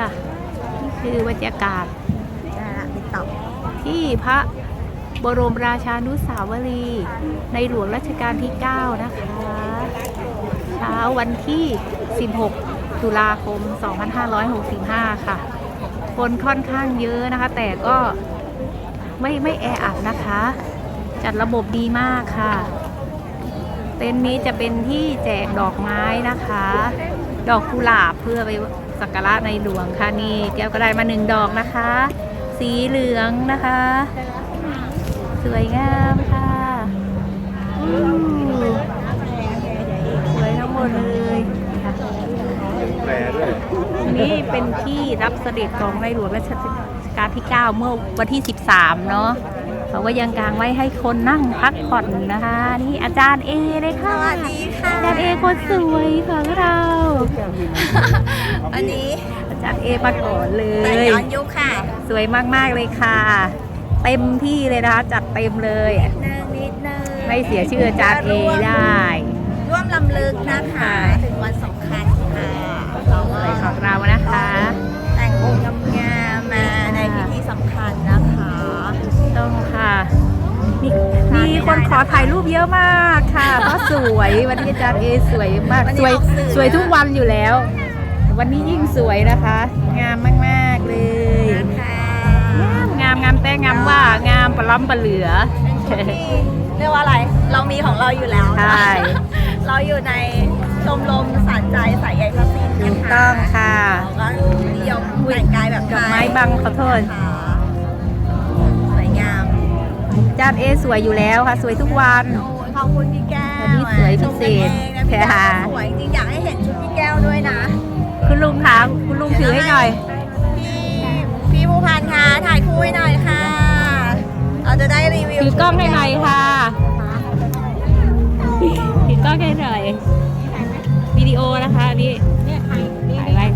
ค่ะนี่คือบรรยากาศได้ละติดต่อที่พระบรมราชานุสาวรีย์ในหลวงรัชกาลที่ 9 นะคะ เช้าวันที่ 16 ตุลาคม 2565 ค่ะ คนค่อนข้างเยอะนะคะ แต่ก็ไม่ไม่แออัดนะคะ จัดระบบดีมากค่ะ เต็นท์นี้จะเป็นที่แจกดอกไม้นะคะ ดอกกุหลาบเพื่อไป สักการะในหลวงค่ะนี่ แก้วก็ได้มาหนึ่งดอกนะคะ สีเหลืองนะคะ สวยงามค่ะอู้สวยทั้งหมดเลยค่ะแปลด้วยนี่เป็นที่รับเสด็จของในหลวงรัชกาลที่ 9 เมื่อวันที่ 13 เนาะ เขาก็ยังกางไว้ให้คนนั่งพักผ่อนนะคะ นี่อาจารย์เอเลยสค่ะวัสดีค่ะอาจารย์เอคนสวยของเราอันนี้อาจารย์เอมาก่อนเลแต่ยย้อนยุคค่ะ สวยมากๆเลยค่ะ เต็มที่เลยนะคะจัดเต็มเลยเนิงนิดนึงไม่เสียชื่ออาจารย์เอได้ ขอถ่ายรูปเยอะมากค่ะ เพราะสวยวันนี้อาจารย์เอสวยมากวันสนี้วยออกสื่อสวยทุกวันอยู่แล้ว วันนี้ยิ่งสวยนะคะ งามมากๆเลยนะคะงามงามงามแต่งามว่างามปลาล้ำปลาเหลือเป็นชุดที่เรียกว่าอะไรเรามีของเราอยู่แล้วนะใช่เราอยู่ในชมรมสารใจสายใยพลาสติกถูนะกคะต้องค่ะเราก็นิยมแต่งกายแบบไทดอกยไม้บังขอโทษ จารย์เอสวยอยู่แล้วค่ะ สวยทุกวันโอ้ยขอบคุณพี่แก้ววันนี้สวยพิเศษชมกันเองนะพี่แก้ค่ะวสวยจริงอยากให้เห็นชุดพี่แก้วด้วยนะคุณลุงคะคุณลุงถือให้หน่อย พี่พี่ภูพันธ์คะถ่ายคู่ให้หน่อยค่ะ เราจะได้รีวิวถือกล้องให้หน่อยค่ะ ถือกล้องให้หน่อยวิดีโอนะคะอันนี่ถ่ายไว้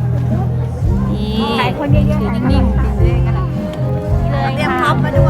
นี่ถ่ายคนเยอะๆถือนิ่งๆถือเลยกันเลยเตรียมท็อปมาด้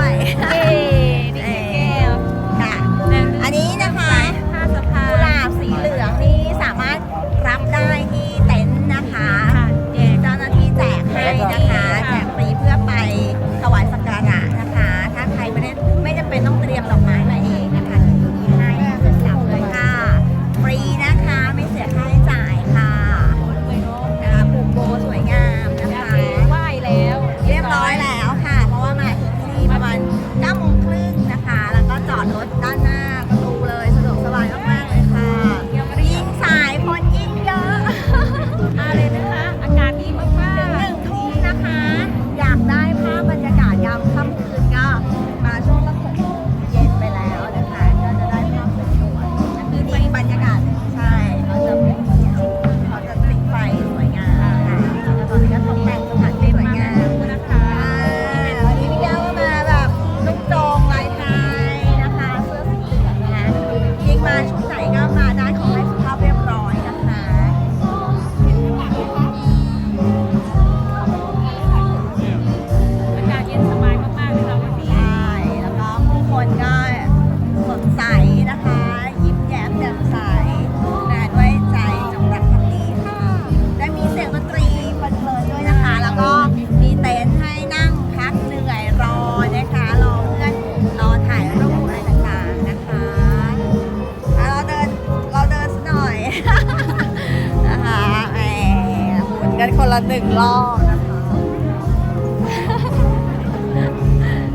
กันคนละหนึ่งรอบนะคะ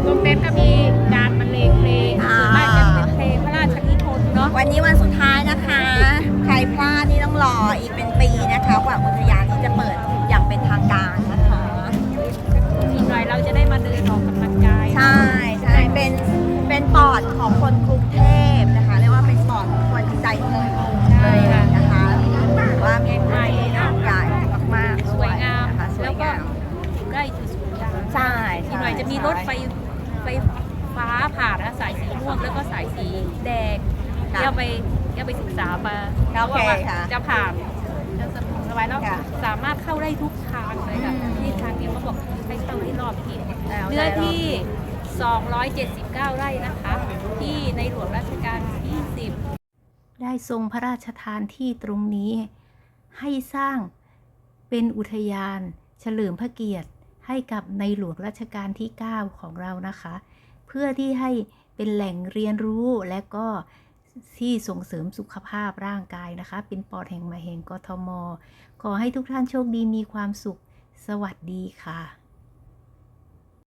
โรงเต็นก็มีการบรรเลงเพลงส่วนมากจะเป็นเพลงพระราชนิพนธ์เนาะวันนี้วันสุดท้ายนะคะ ใครพลาดนี่ต้องรออีกเป็นปีนะคะกว่าอุทยานนี้จะเปิด มีรถไฟไฟฟ้าผ่านนะสายสีม่วงแล้วก็สายสีแดงเที่ยวไปเที่ยวไปศึกษามาโอเคว่าค่ะจะผ่านจะสะดวกสบายแล้วค่ะสามารถเข้าได้ทุกทางเลยค่ะอืม ที่ทางเดียวเขาบอกให้เข้าที่รอบที่แล้วเนื้อที่ 279 ไร่นะคะ ที่ในหลวงรัชกาลที่10ได้ทรงพระราชทานที่ตรงนี้ ให้สร้างเป็นอุทยาน เฉลิมพระเกียรติ ให้กับในหลวงรัชกาลที่ 9 ของเรานะคะ เพื่อที่ให้เป็นแหล่งเรียนรู้และก็ที่ส่งเสริมสุขภาพร่างกายนะคะ เป็นปอดแห่งมาแห่งกทม ขอให้ทุกท่านโชคดีมีความสุข สวัสดีค่ะ